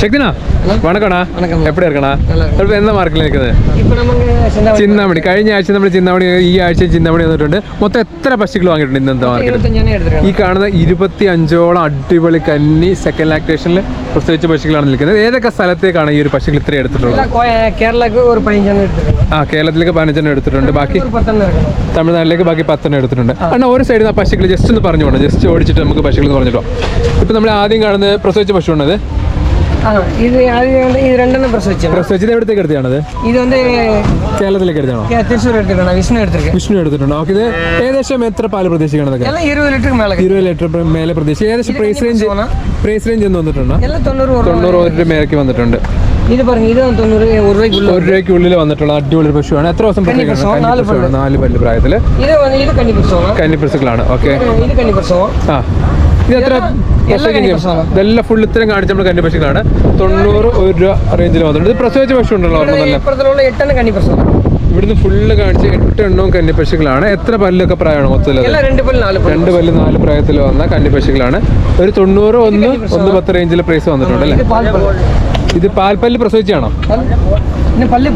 சக்தினா வணக்கம்ண்ணா எப்படி இருக்கണா ഇപ്പൊ എന്താ മാർക്കിൽ നിൽക്കുന്നത്? ചിന്താമണി. കഴിഞ്ഞ ആഴ്ച നമ്മൾ ചിന്താമണി ഈ ആഴ്ച ചിന്താമണി വന്നിട്ടുണ്ട്. മൊത്തം എത്ര പശുക്കൾ വാങ്ങിയിട്ടുണ്ട് ഇന്ന് മാർക്കറ്റ് ഈ കാണുന്ന ഇരുപത്തി അഞ്ചോളം അടിപൊളി കന്നി സെക്കൻഡ് ലാക്ടേഷനിൽ പ്രസവിച്ച പശുക്കളാണ് നിൽക്കുന്നത്. ഏതൊക്കെ സ്ഥലത്തേക്കാണ് ഈ ഒരു പശുക്കൾ ഇത്രയും എടുത്തിട്ടുള്ളത്? ആ കേരളത്തിലേക്ക് പതിനഞ്ചെണ്ണം എടുത്തിട്ടുണ്ട്. ബാക്കി തമിഴ്നാട്ടിലേക്ക് ബാക്കി പത്തെണ്ണം എടുത്തിട്ടുണ്ട്. അണ്ണാ ഒരു സൈഡിൽ നിന്ന് ആ പശുക്കൾ ജസ്റ്റ് ഒന്ന് പറഞ്ഞു പോകണം ജസ്റ്റ് ഓടിച്ചിട്ട് നമുക്ക് പശുക്കൾ എന്ന് പറഞ്ഞിട്ടോ. ഇപ്പൊ നമ്മൾ ആദ്യം കാണുന്നത് പ്രസവിച്ച പശു ഉണ്ടത് ഇത് ഇത് രണ്ടെണ്ണം പ്രസവിച്ചു പ്രസവിച്ചത് എവിടത്തേക്ക് എടുത്തതാണത്? ഇത് വന്ന് കേരളത്തിലേക്ക് എടുത്താണോ തൃശ്ശൂർ എടുത്തിട്ടാണ് വിഷ്ണു എടുത്തിരിക്കുന്നത്. വിഷ്ണു എടുത്തിട്ടുണ്ടോ. ഓക്കെ ഇത് ഏകദേശം എത്ര പാൽ പ്രതീക്ഷിക്കണം ഇരുപത് ലിറ്റർ മേലെ ഇരുപത് ലിറ്റർ മേലെ പ്രതീക്ഷ. ഏകദേശം പ്രൈസ് റേഞ്ച് പ്രൈസ് റേഞ്ച് എന്ന് വന്നിട്ടുണ്ടോ? തൊണ്ണൂറ് തൊണ്ണൂറ് മേലേക്ക് വന്നിട്ടുണ്ട്. ഇത് പറഞ്ഞു ഇത് തൊണ്ണൂറ് ഒരു രൂപയ്ക്കുള്ളിൽ ഒരു രൂപയ്ക്കുള്ളിൽ വന്നിട്ടുള്ള അടിപൊളി പശുവാണ്. എത്ര ദിവസം നാല് പല്ല്. പ്രായത്തിൽ ഇത് കന്നിപ്പശുവാണ് കന്നിപ്പശുക്കളാണ് ഓക്കെ. ഇത് കന്നിപ്പശുവാണ് ആ. ഇത് എത്ര. ഇതെല്ലാം ഫുൾ ഇത്രയും കാണിച്ച നമ്മൾ കന്നി പശുക്കളാണ്. തൊണ്ണൂറ് ഒരു രൂപ റേഞ്ചിൽ വന്നിട്ടുണ്ട്. ഇത് പ്രസവിച്ച പശു ഉണ്ടല്ലോ എട്ടെണ്ണം കന്നി പ്രസവം. ഇവിടുന്ന് ഫുള്ള് കാണിച്ച് എട്ട് എണ്ണവും കന്നി പശുക്കളാണ്. എത്ര പല്ലൊക്കെ പ്രായമാണ് മൊത്തത്തിൽ രണ്ട് പല്ല് നാല് പ്രായത്തിൽ വന്ന കന്നി പശുക്കളാണ്. ഒരു തൊണ്ണൂറ് ഒന്ന് ഒന്ന് പത്ത് റേഞ്ചിൽ പ്രൈസ് വന്നിട്ടുണ്ട് അല്ലേ? ഇത് പാൽ പല്ല് പാൽപ്പല്ല് പ്രസവിച്ചാണോ പല്ല്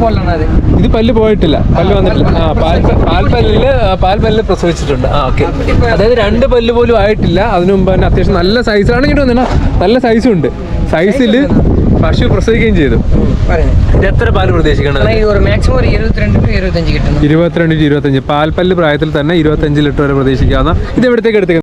ഇത് പല്ല് പോയിട്ടില്ല. പല്ല് വന്നിട്ടില്ല. ആ പാൽ പാൽപ്പല്ലിൽ പാൽപ്പല്ല് പ്രസവിച്ചിട്ടുണ്ട്. ആ ഓക്കെ. അതായത് രണ്ട് പല്ല് പോലും ആയിട്ടില്ല. അതിനു മുമ്പ് തന്നെ അത്യാവശ്യം നല്ല സൈസാണ് ഇങ്ങോട്ട് വന്നിട്ട് നല്ല സൈസും ഉണ്ട്. സൈസിൽ പശു പ്രസവിക്കുകയും ചെയ്തു. എത്ര പാൽ പ്രതീക്ഷിക്കണം ഇരുപത്തിരണ്ട് ഇരുപത്തഞ്ച് പാൽപ്പല്ല് പ്രായത്തിൽ തന്നെ ഇരുപത്തഞ്ച് ലിറ്റർ വരെ പ്രതീക്ഷിക്കാവുന്ന ഇത് എവിടത്തേക്ക് എടുത്തേക്ക്?